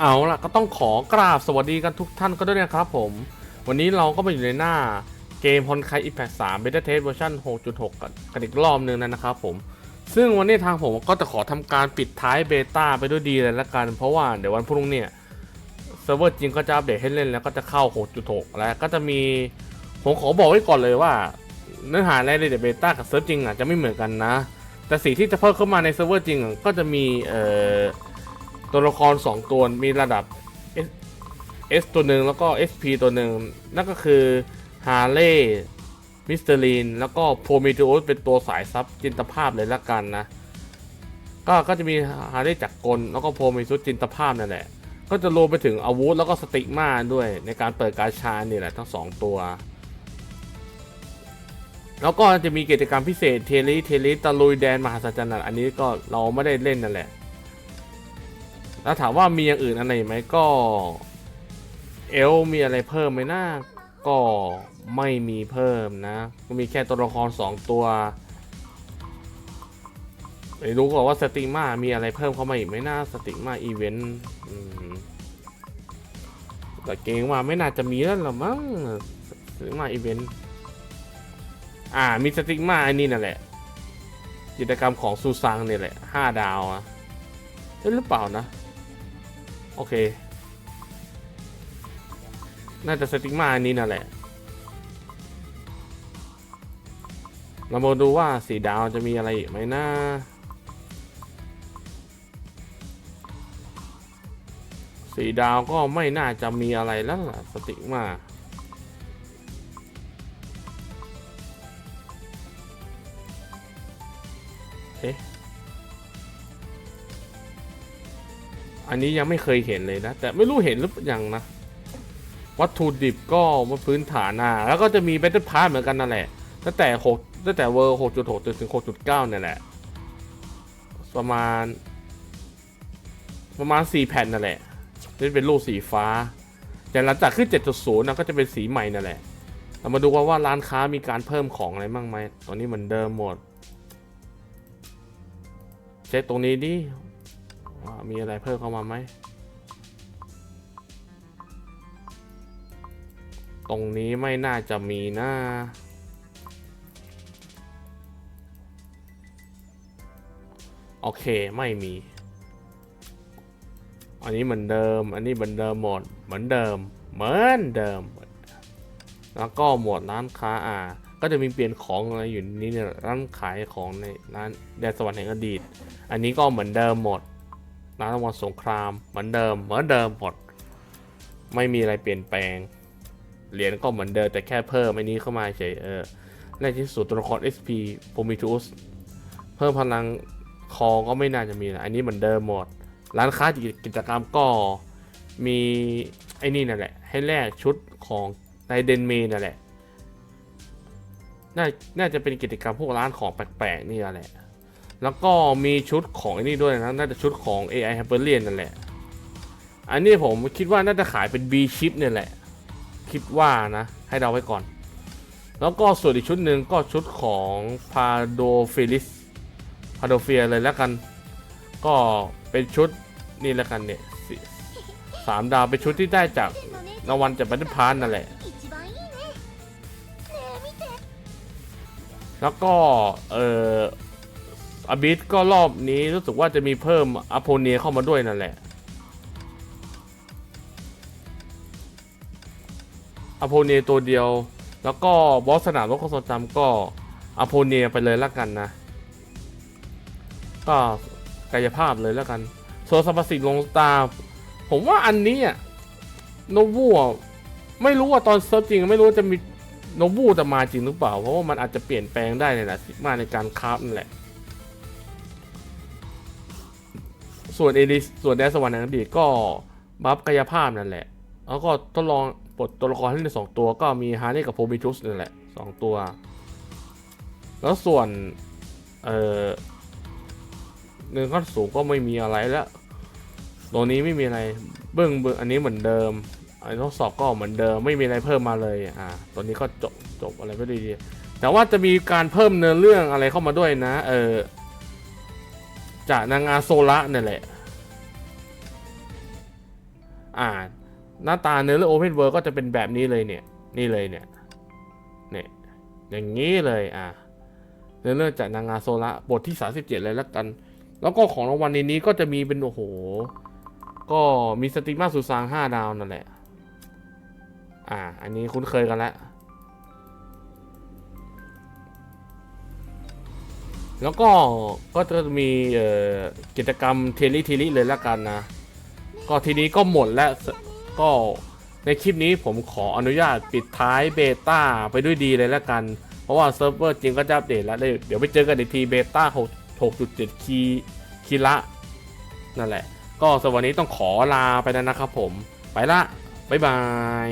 เอาล่ะก็ต้องขอกราบสวัสดีกันทุกท่านก็ด้วยนะครับผม วันนี้เราก็มาอยู่ในหน้าเกมฮอนไคอีแพค3 Beta Test เวอร์ชัน6.6 กันอีกรอบนึงนะครับผม ซึ่งวันนี้ทางผมก็จะขอทำการปิดท้ายเบต้าไปด้วยดีเลยละกัน เพราะว่าเดี๋ยววันพรุ่งนี้เซิร์ฟเวอร์จริงก็จะอัปเดตให้เล่นแล้วก็จะเข้า 6.6 แล้วก็จะมีผมขอบอกไว้ก่อนเลยว่า เนื้อหารายละเอียดเบต้ากับเซิร์ฟจริงอะจะไม่เหมือนกันนะ แต่สิ่งที่จะเพิ่มเข้ามาในเซิร์ฟเวอร์จริงก็จะมีเอ่อ ตัวละคร 2 ตัวมีระดับ S, S ตัวหนึ่งแล้วก็ SP ตัวหนึ่งนั่นก็คือฮาร์เลย์มิสเตอรีนแล้วก็โพมิทูสเป็นตัวสายซับจินตภาพเลยละกันนะ ก็ก็จะมีฮาร์เลย์จักรกล แล้วก็โพมิทูสจินตภาพนั่นแหละ ก็จะรวมไปถึงอาวุธแล้วก็สติกมาด้วยในการเปิดการชานี่แหละทั้ง 2 ตัว แล้วก็จะมีกิจกรรมพิเศษเทลิเทลิตะลุยแดนมหาสัจจรรย์อันนี้ก็เราไม่ได้เล่นนั่นแหละ แล้วถามว่ามีอย่างอื่นอะไรไหมก็เอลมีอะไรเพิ่มไหมนะก็ไม่มีเพิ่มนะมีแค่ตัวละครสองตัวไม่รู้ก่อนว่าสติมามีอะไรเพิ่มเข้ามาอีกไหมนะสติมาอีเวนต์แต่เกงว่าไม่น่าจะมีแล้วหรอมั้งสติมาอีเวนต์อ่ามีสติมาอันนี้นั่นแหละกิจกรรมของซูซังเนี่ยแหละห้าดาวอะใช่หรือเปล่านะ โอเค น่าจะสติกมาอันนี้นั่นแหละ เรามาดูว่าสีดาวจะมีอะไรอีกไหมนะสีดาวก็ไม่น่าจะมีอะไรแล้วล่ะสติกมาเอ๊ะ อันนี้ยังไม่เคยเห็นเลยนะ แต่ไม่รู้เห็นหรือยังนะ วัตถุดิบก็มาพื้นฐานอะแล้วก็จะมี Battle Pass เหมือนกันนั่นแหละตั้งแต่6ตั้งแต่เวอร์6.6จนถึง 6.9เนี่ยแหละ ประมาณ ประมาณ 4 แผ่นนั่นแหละที่เป็นรูปสีฟ้า แต่หลังจากขึ้น 7.0นะก็จะเป็นสีใหม่นั่นแหละเรามาดูว่าว่าร้านค้ามีการเพิ่มของอะไรบ้างไหมตอนนี้เหมือนเดิมหมด เช็คตรงนี้ดิ ว่ามีอะไรเพิ่มเข้ามาไหม ตรงนี้ไม่น่าจะมีนะโอเคไม่มี อันนี้เหมือนเดิม อันนี้เหมือนเดิมหมด เหมือนเดิม เหมือนเดิม แล้วก็หมวดร้านค้าอ่า ก็จะมีเปลี่ยนของอะไรอยู่นี่เนี่ยร้านขายของในร้านแดนสวรรค์แห่งอดีต อันนี้ก็เหมือนเดิมหมด ร้านวันสงครามเหมือนเดิมเหมือนเดิมหมด ไม่มีอะไรเปลี่ยนแปลง เหรียญก็เหมือนเดิมแต่แค่เพิ่มไอันนี้เข้ามาเฉยเออในที่สุดตัวละคร SP p r o m e t h e u s เพิ่มพลังคอก็ไม่น่าจะมีนะอันนี้เหมือนเดิมหมด ร้านค้ากิจกรรมก็มีไอ้นี่นั่นแหละ ให้แลกชุดของไดเดนเมนั่นแหละน่าน่าจะเป็นกิจกรรมพวกร้านของแปลกๆนี่แหละ แล้วก็มีชุดของอ้นี่ด้วยนะ น่าจะชุดของ AI Hyperion นั่นแหละ อันนี้ผมคิดว่าน่าจะขายเป็น B ชิปเนี่ยแหละ คิดว่านะ ให้เดาไว้ก่อน แล้วก็ส่วนอีกชุดหนึ่งก็ชุดของ p a d o p h i l i s p a d o p h i l เลยแล้วกัน ก็เป็นชุดนี่แล้วกันเนี่ยสามดาวเป็นชุดที่ได้จากรางวัลจากบันทิพานนั่นแหละ แล้วก็ เออ อบิสก็รอบนี้รู้สึกว่าจะมีเพิ่มอโพเนียเข้ามาด้วยนั่นแหละอโพเนียตัวเดียว แล้วก็บอสสนามรถความทรงจำก็อโพเนียไปเลยแล้วกันนะ ก็กายภาพเลยแล้วกันโซนสรรพสิ่งลงตา ผมว่าอันนี้อะโนบูไม่รู้ว่าตอนเซิร์ฟจริงไม่รู้จะมีโนบูจะมาจริงหรือเปล่า เพราะว่ามันอาจจะเปลี่ยนแปลงได้เลยนะซิกมาในการคราฟนั่นแหละ ส่วนเอลิสส่วนแดนสวรรค์ในอดีตก็บัฟกายภาพนั่นแหละ แล้วก็ทดลองปลดตัวละครให้ได้สองตัวก็มีฮาร์เน่กับโพมิทุสนั่นแหละสองตัว แล้วส่วน เอ่อเนินขั้นสูงก็ไม่มีอะไรแล้วตัวนี้ไม่มีอะไรเบื้องเบื้องอันนี้เหมือนเดิมอันทดสอบก็เหมือนเดิมไม่มีอะไรเพิ่มมาเลยอ่าตัวนี้ก็จบจบอะไรไม่ดีดีแต่ว่าจะมีการเพิ่มเนื้อเรื่องอะไรเข้ามาด้วยนะ เออ จากนางอาโซละเนี่ยแหละ อ่า หน้าตาเนื้อเรื่องโอเพนเวิร์ก็จะเป็นแบบนี้เลยเนี่ย นี่เลยเนี่ย เนี่ย อย่างนี้เลยอ่าเนื้อเรื่องจากนางงาโซละบทที่ 37 เลยแล้วกัน แล้วก็ของรางวัลในนี้ก็จะมีเป็นโอ้โห ก็มีสติมาสุสาง5ดาวนั่นแหละ อ่า อันนี้คุ้นเคยกันแล้ว แล้วก็ก็จะมีกิจกรรมเทลิเทลิเลยละกันนะ ก็ทีนี้ก็หมดแล้วก็ในคลิปนี้ผมขออนุญาตปิดท้ายเบต้าไปด้วยดีเลยละกัน เพราะว่าเซิร์ฟเวอร์จริงก็จะอัปเดตแล้วเดี๋ยวไปเจอกันอีกทีเบต้า6.7 คีคีละ นั่นแหละ ก็สวันนี้ต้องขอลาไปแล้วนะครับผม ไปละ บ๊ายบาย